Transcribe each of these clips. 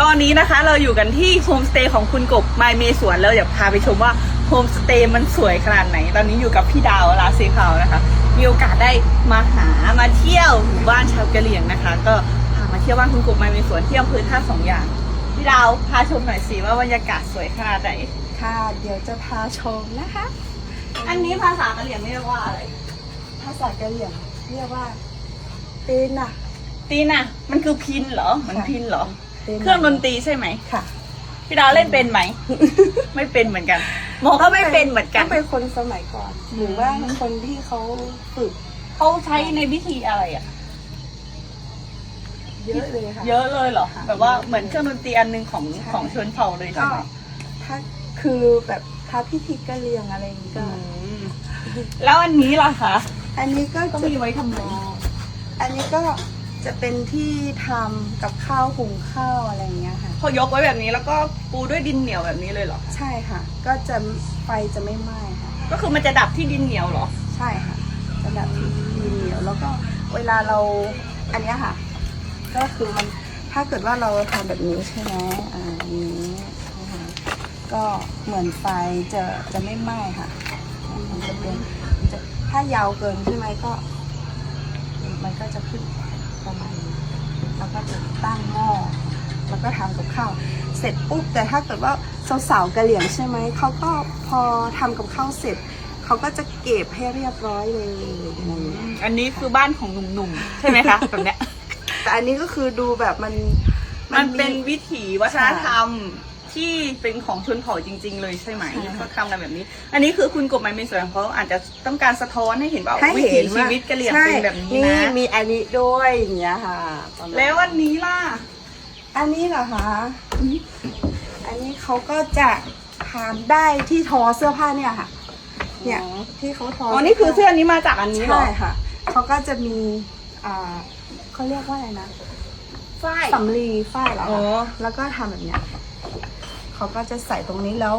ตอนนี้นะคะเราอยู่กันที่โฮมสเตย์ของคุณกบไมเมสวนแล้วอยากพาไปชมว่าโฮมสเตย์มันสวยขนาดไหน ตอนนี้อยู่กับพี่ดาวลาเซคาวนะคะ มีโอกาสได้มาหามาเที่ยวหมู่บ้านชาวกะเหรี่ยงนะคะ ก็พามาเที่ยวบ้านคุณกบไมเมสวนที่อำเภอท่าสองอย่างพี่ดาวพาชมหน่อยสิว่าบรรยากาศสวยขนาดไหนค่ะ เดี๋ยวจะพาชมนะคะ อันนี้ภาษากะเหรี่ยงเรียกว่าอะไรภาษากะเหรี่ยงเรียกว่าเตน่ะตีน่ะมันคือพินเหรอมันพินเหรอ ป็ะเครื่องดนตรีใช่ไหมค่ะ พี่ดาวเล่นเป็นไหม ไม่เป็นเหมือนกันโมก็ไม่เป็นเหมือนกัน ต้องเป็นคนสมัยก่อน หรือว่าคนที่เขาฝึกเขาใช้ในพิธีอะไรอะ เยอะเลยค่ะ เยอะเลยเหรอค่ะแบบว่าเหมือนเครื่องดนตรีอันหนึงของใช่ของชนเผ่าเลยใช่ก็ไหมถ้าคือแบบพระพิธีกะเหรี่ยงอะไรอย่างนี้ก็อืมแล้วอันนี้ล่ะคะ อันนี้ก็ต้องจะมีไว้ทำไมอันนี้ก็ จะเป็นที่ทำกับข้าวหุงข้าวอะไรอย่างเงี้ยค่ะเขายกไว้แบบนี้แล้วก็ปูด้วยดินเหนียวแบบนี้เลยเหรอ ใช่ค่ะ ก็จะไฟจะไม่ไหม้ค่ะ ก็คือมันจะดับที่ดินเหนียวเหรอ ใช่ค่ะ จะแบบดินเหนียวแล้วก็เวลาเราอันเนี้ยค่ะ ก็คือมันถ้าเกิดว่าเราทำแบบนี้ใช่ไหมอ่าอย่างนี้นะคะก็เหมือนไฟจะจะไม่ไหม้ค่ะมันจะเป็นจะถ้ายาวเกินใช่ไหมก็ มันก็จะขึ้น ประมาณนี้แล้วก็จะตั้งหม้อแล้วก็ทำกับข้าวเสร็จปุ๊บแต่ถ้าเกิดว่าสาวๆกะเหลี่ยงใช่ไหมเขาก็พอทำกับข้าวเสร็จเขาก็จะเก็บให้เรียบร้อยเลยอะไรอย่างเงี้ยอันนี้คือบ้านของหนุ่มๆ ใช่ไหมคะแบบเนี้ยแต่อันนี้ก็คือดูแบบมันมันเป็นวิถีวัฒนธรรม ที่เป็นของชนเผ่าจริง ๆ เลยใช่ไหมใช่ค่ะ เขาทำกันแบบนี้ อันนี้คือคุณกบไมเมนสวนเขาอาจจะต้องการสะท้อนให้เห็นว่าให้วิเห็ถีนชีว่าวิตกะเหรี่ยงใช่เป็นแบบนี้นี่นะ มีอันนี้ด้วยอย่างเงี้ยค่ะประมาณแล้วอันนี้ล่ะ อันนี้เหรอคะอันนี้เขาก็จะทำได้ที่ทอเสื้อผ้าเนี่ยค่ะ เนี่ยอ๋อที่เขาทออ๋อ๋อ นี่คือเสื้อนี้มาจากอันนี้เหรอใช่ค่ะเขาก็จะมีอ่าเขาเรียกว่าอะไรนะฝ้าย สำลีฝ้ายเหรออ๋คะอแล้วก็ทำแบบเนี้ย เขาก็จะใส่ตรงนี้แล้ว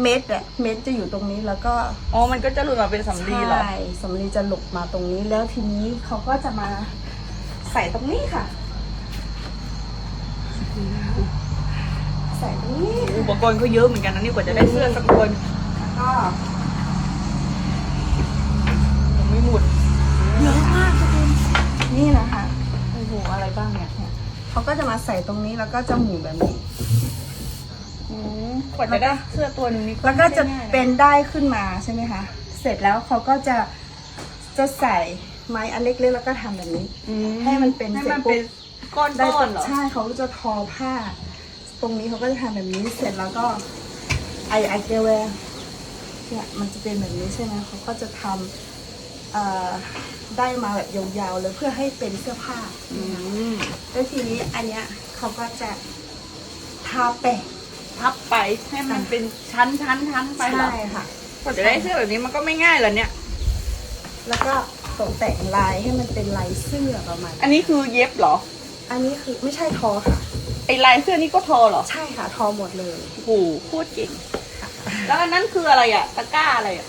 เม็ดอะเม็ดจะอยู่ตรงนี้แล้วก็อ๋อ มันก็จะหลุดมาเป็นสำลีเหรอ ใช่สำลีจะหลบมาตรงนี้แล้วทีนี้เขาก็จะมาใส่ตรงนี้ค่ะ ใส่ตรงนี้อุปกรณ์เขาเยอะเหมือนกันนะนี่กว่าจะได้เสื้อสักคนก็ยังไม่หมดเยอะมากทุกคนนี่นะคะโอ้โหอะไรบ้างเนี่ย เขาก็จะมาใส่ตรงนี้แล้วก็จะหมุนแบบนี้อืม กว่าจะได้เสื้อตัวหนึงนี่แล้วก็จะไม่ได้ง่ายเป็นได้ขึ้นมาใช่ไหมคะ เสร็จแล้วเขาก็จะจะใส่ไม้อันเล็กๆแล้วก็ทำแบบนี้อืให้มันเป็นให้มันเสร็จปุ๊บเป็นก้อนได้ก้อนเหรอ ใช่เขาก็จะทอผ้า ตรงนี้เขาก็จะทำแบบนี้เสร็จแล้วก็ไอไอเกลแวร์เนี่ยมันจะเป็นแบบนี้ใช่ไหมเขาก็จะทำเอ่อได้มาแบบยาวๆเลยเพื่อให้เป็นเสื้อผ้าอืมแล้วทีนี้อันเนี้ยเขาก็จะทาแป้ง พับไปให้มันเป็นชั้นชั้นชั้นไปเหรอใช่ค่ะกว่าจะได้เสื้อแบบนี้มันก็ไม่ง่ายเหรอเนี่ย แล้วก็ตกแต่งลายให้มันเป็นลายเสื้อประมาณ อันนี้คือเย็บเหรอ อันนี้คือไม่ใช่ทอค่ะ ไอลายเสื้อนี่ก็ทอเหรอ ใช่ค่ะ ทอหมดเลยโอ้โหโคตรเก่งแล้วอันนั้นคืออะไรอะตะกร้าอะไรอะ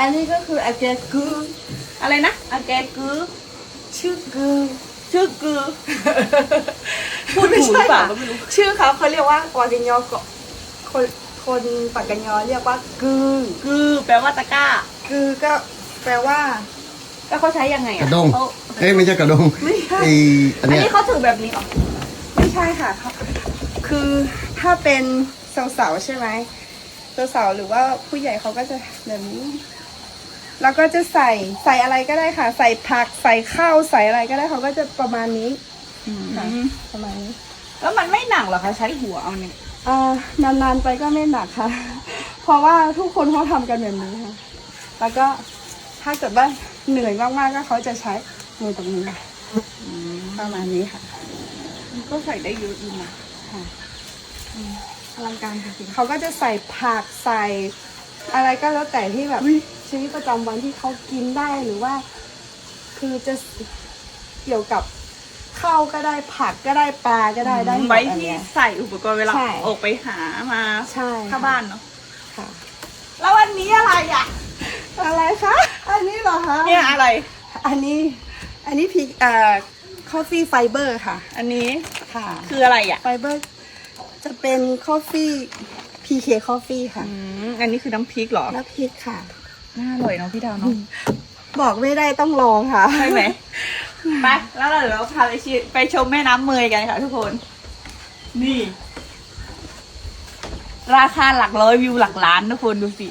อันนี้ก็คืออาเกกืออะไรนะอาแกกือชื่อกือชื่อกือพูดถูกหรือเปล่าก็ไม่รู้ชื่อเขาเขาเรียกว่าวากินยอเกาะ คนคนปากกันยอเรียกว่า กือกือ แปลว่าตะกร้า กือก็แปลว่าแล้วเขาใช้ยังไงกอะระดงเขาเอ้ยไม่ใช่กระดงไม่ใช่ไออันอันเนี้ยนี้เขาถือแบบนี้เหรอไม่ใช่ค่ะเขาคือถ้าเป็นสาวๆใช่ไหมสาวๆหรือว่าผู้ใหญ่เขาก็จะแบบนี้ แล้วก็จะใส่ใส่อะไรก็ได้ค่ะ ใส่ผักใส่ข้าวใส่อะไรก็ได้เขาก็จะประมาณนี้ค่ะประมาณนี้ แล้วมันไม่หนักเหรอคะใช้หัวเอาเนี่ยอ่า นานๆไปก็ไม่หนักค่ะ เพราะว่าทุกคนเขาทำกันแบบนี้ค่ะ แล้วก็ถ้าเกิดว่าเหนื่อยมากๆก็เขาจะใช้มือตรงนี้ประมาณนี้ค่ะมันก็ใส่ได้เยอะอยู่นะค่ะอลังการจริงเขาก็จะใส่ผักใส่อะไรก็แล้วแต่ที่แบบชีวิตประจำวันที่เขากินได้หรือว่า คือจะเกี่ยวกับ ข้าวก็ได้ผักก็ได้ปลาก็ได้ได้หมดไว้อันที่เนี้ย ใส่อุปกรณ์เวลาใช่ ออกไปหามาใช่เข้าบ้านเนาะค่ะ แล้วอันนี้อะไรอะ อะไรคะ อันนี้เหรอคะเนี่ยอะไร อันนี้ อันนี้พีเอ่อ coffee fiber ค่ะ อันนี้ค่ะ คืออะไรอะ fiber จะเป็นคอฟฟี่ PK Coffee ค่ะอืมอันนี้คือน้ำพริกเหรอ น้ำพริกค่ะ น่าอร่อยเนาะพี่ดาวเนาะ บอกไม่ได้ต้องลองค่ะ ใช่ไหมไปแล้วเราเดี๋ยวเราพาไปชิไปชมแม่น้ำเมยกันค่ะทุกคน นี่ ราคาหลักร้อยวิวหลักล้านทุกคนดูสิ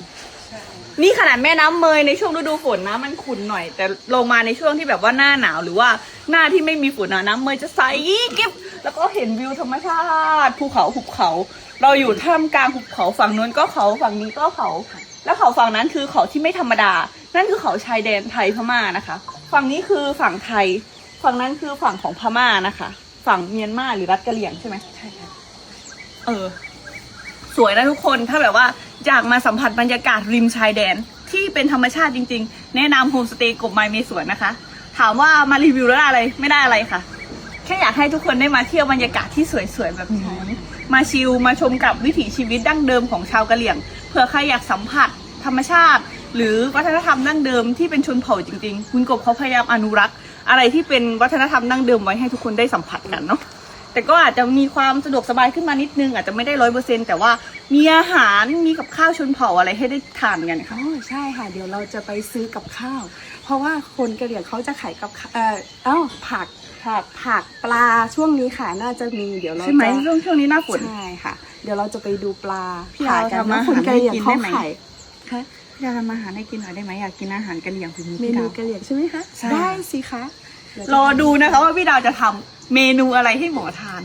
นี่ขนาดแม่น้ำเมยในช่วงฤดูฝนนะมันขุ่นหน่อย แต่ลงมาในช่วงที่แบบว่าหน้าหนาวหรือว่าหน้าที่ไม่มีฝนนะน้ำเมยจะใสกิ๊บแล้วก็เห็นวิวธรรมชาติภูเขาหุบเขา เราอยู่ท่ามกลางหุบเขาฝั่งนู้นก็เขาฝั่งนี้ก็เขา แล้วเขาฝั่งนั้นคือเขาที่ไม่ธรรมดา นั่นคือเขาชายแดนไทยพม่านะคะ ฝั่งนี้คือฝั่งไทย ฝั่งนั้นคือฝั่งของพม่านะคะ ฝั่งเมียนมาหรือรัฐกะเหรี่ยงใช่ไหมใช่ค่ะเออ สวยนะทุกคนถ้าแบบว่าอยากมาสัมผัสบรรยากาศริมชายแดนที่เป็นธรรมชาติจริง ๆ แนะนำโฮมสเตย์กบไม้เมสวนนะคะ ถามว่ามารีวิวแล้วได้อะไรไม่ได้อะไรค่ะ แค่อยากให้ทุกคนได้มาเที่ยวบรรยากาศที่สวยๆแบบนี้ มาชิลมาชมกับวิถีชีวิตดั้งเดิมของชาวกะเหรี่ยงเผื่อใครอยากสัมผัสธรรมชาติ หรือวัฒนธรรมดั้งเดิมที่เป็นชนเผ่าจริงๆ คุณกบเขาพยายามอนุรักษ์ อะไรที่เป็นวัฒนธรรมดั้งเดิมไว้ให้ทุกคนได้สัมผัสกันเนาะแต่ก็อาจจะมีความสะดวกสบายขึ้นมานิดนึง อาจจะไม่ได้ร้อยเปอร์เซ็นแต่ว่ามีอาหารมีกับข้าวชนเผ่าอะไรให้ได้ทานกันค่ะอ๋อใช่ค่ะ เดี๋ยวเราจะไปซื้อกับข้าว เพราะว่าคนกะเหรี่ยงเขาจะขายกับข้าวเอ่อเอ้าผัก ผักผักปลาช่วงนี้ค่ะน่าจะมีเดี๋ยวเราใช่ไหมจะช่วงช่วงนี้หน้าฝน ใช่ค่ะ เดี๋ยวเราจะไปดูปลาพี่ดาวขายกันทำอานะหารคนกะเหรี่ยงให้กินเขาได้ไหมขายค่ะพี่ดาวทำอาหารให้กินหน่อยได้ไหมอยากกินอาหารกะเหรี่ยงฝีมือเมพี่นูดาว กะเหรี่ยงใช่ไหมคะใช่ ได้สิคะเยวจะรอดูนะคะว่าพี่ดาวจะทำเมนูอะไรให้หมอทาน